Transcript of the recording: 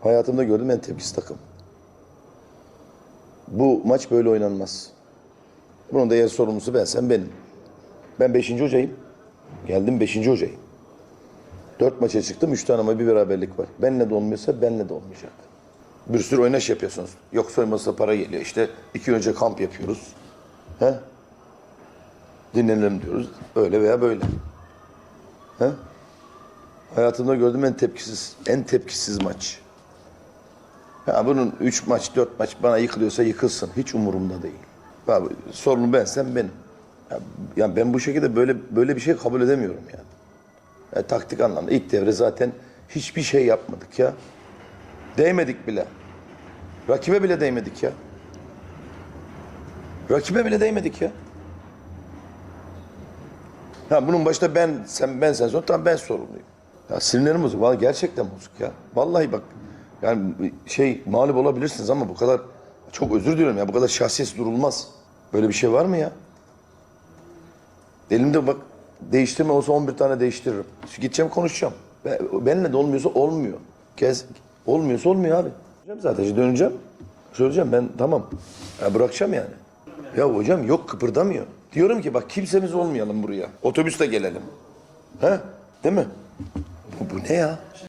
Hayatımda gördüğüm en tepkisiz takım. Bu maç böyle oynanmaz. Bunun da yer sorumlusu ben, sen benim. Ben beşinci hocayım. Geldim beşinci hocayım. Dört maça çıktım, üç tane ama bir beraberlik var. Benle de olmuyorsa benle de olmayacak. Bir sürü oynaş yapıyorsunuz. Yok soymasına para geliyor. İşte iki önce kamp yapıyoruz. He? Dinlenelim diyoruz. Öyle veya böyle. He? Hayatımda gördüğüm en tepkisiz, en tepkisiz maç. Ya bunun üç maç, dört maç bana yıkılıyorsa yıkılsın. Hiç umurumda değil. Abi, sorunu bensem benim. Ya, ya ben bu şekilde böyle böyle bir şey kabul edemiyorum ya. ya. Taktik anlamda ilk devre zaten hiçbir şey yapmadık ya. Değmedik bile. Rakibe bile değmedik ya. Rakibe bile değmedik ya. Ha bunun başta ben sen ben sen sonra tamam ben sorumluyum. Ya sinirlerim bozuk. Vallahi gerçekten bozuk ya. Vallahi bak yani şey mağlup olabilirsiniz ama bu kadar çok özür diliyorum ya bu kadar şahsiyet durulmaz. Böyle bir şey var mı ya? Elimde bak değiştirme olsa 11 tane değiştiririm. Gideceğim konuşacağım. Ben, benimle de olmuyorsa olmuyor. Kez olmuyorsa olmuyor abi. Zaten döneceğim. Söyleyeceğim ben tamam. Ya bırakacağım yani. Ya hocam yok kıpırdamıyor. Diyorum ki bak kimsemiz olmayalım buraya. Otobüsle gelelim. He? Değil mi? Bu, bu ne ya?